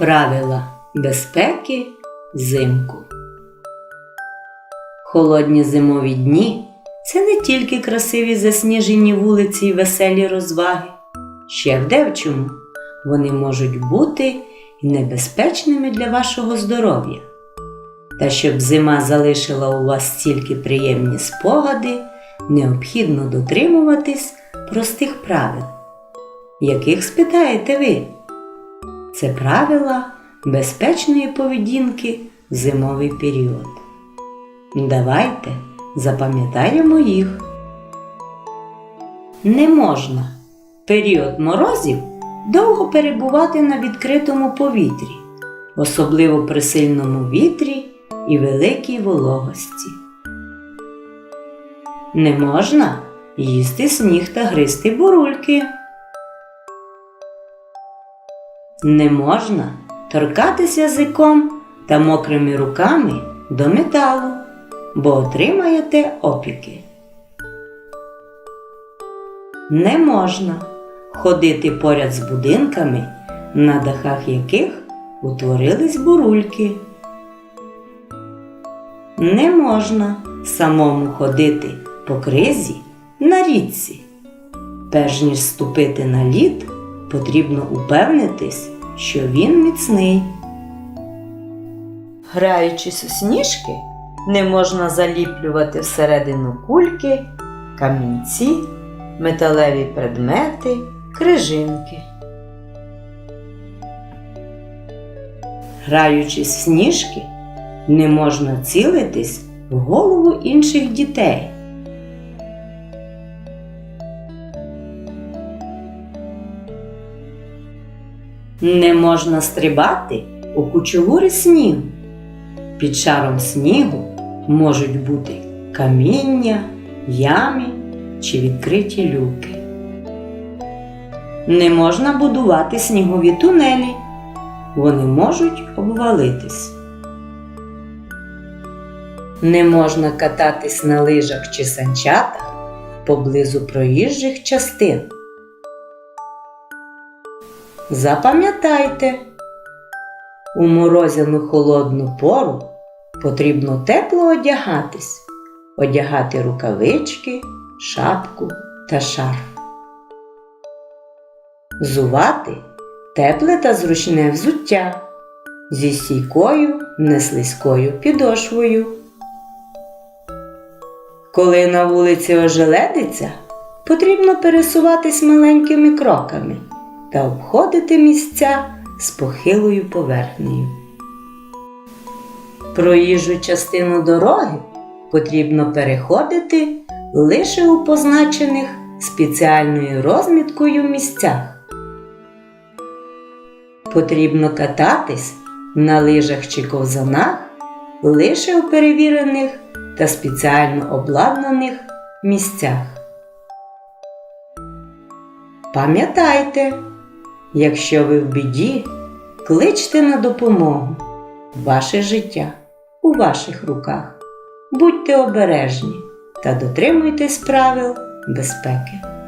Правила безпеки взимку. Холодні зимові дні це не тільки красиві засніжені вулиці й веселі розваги. Ще в девчому вони можуть бути і небезпечними для вашого здоров'я. Та щоб зима залишила у вас стільки приємні спогади, необхідно дотримуватись простих правил. Яких спитаєте ви? Це правила безпечної поведінки в зимовий період. Давайте запам'ятаємо їх. Не можна в період морозів довго перебувати на відкритому повітрі, особливо при сильному вітрі і великій вологості. Не можна їсти сніг та гристи бурульки. Не можна торкатись язиком та мокрими руками до металу, бо отримаєте опіки. Не можна ходити поряд з будинками, на дахах яких утворились бурульки. Не можна самому ходити по кризі на річці. Перш ніж ступити на лід, потрібно упевнитись, що він міцний. Граючись у сніжки, не можна заліплювати всередину кульки, камінці, металеві предмети, крижинки. Граючись в сніжки, не можна цілитись в голову інших дітей. Не можна стрибати у кучугури снігу. Під шаром снігу можуть бути каміння, ями чи відкриті люки. Не можна будувати снігові тунелі, вони можуть обвалитись. Не можна кататись на лижах чи санчатах поблизу проїжджих частин. Запам'ятайте, у морозяну холодну пору потрібно тепло одягатись, одягати рукавички, шапку та шарф. Зувати тепле та зручне взуття зі стійкою неслизькою підошвою. Коли на вулиці ожеледиться, потрібно пересуватись маленькими кроками та обходити місця з похилою поверхнею. Проїжджу частину дороги потрібно переходити лише у позначених спеціальною розміткою місцях. Потрібно кататись на лижах чи ковзанах лише у перевірених та спеціально обладнаних місцях. Пам'ятайте, якщо ви в біді, кличте на допомогу. Ваше життя у ваших руках. Будьте обережні та дотримуйтесь правил безпеки.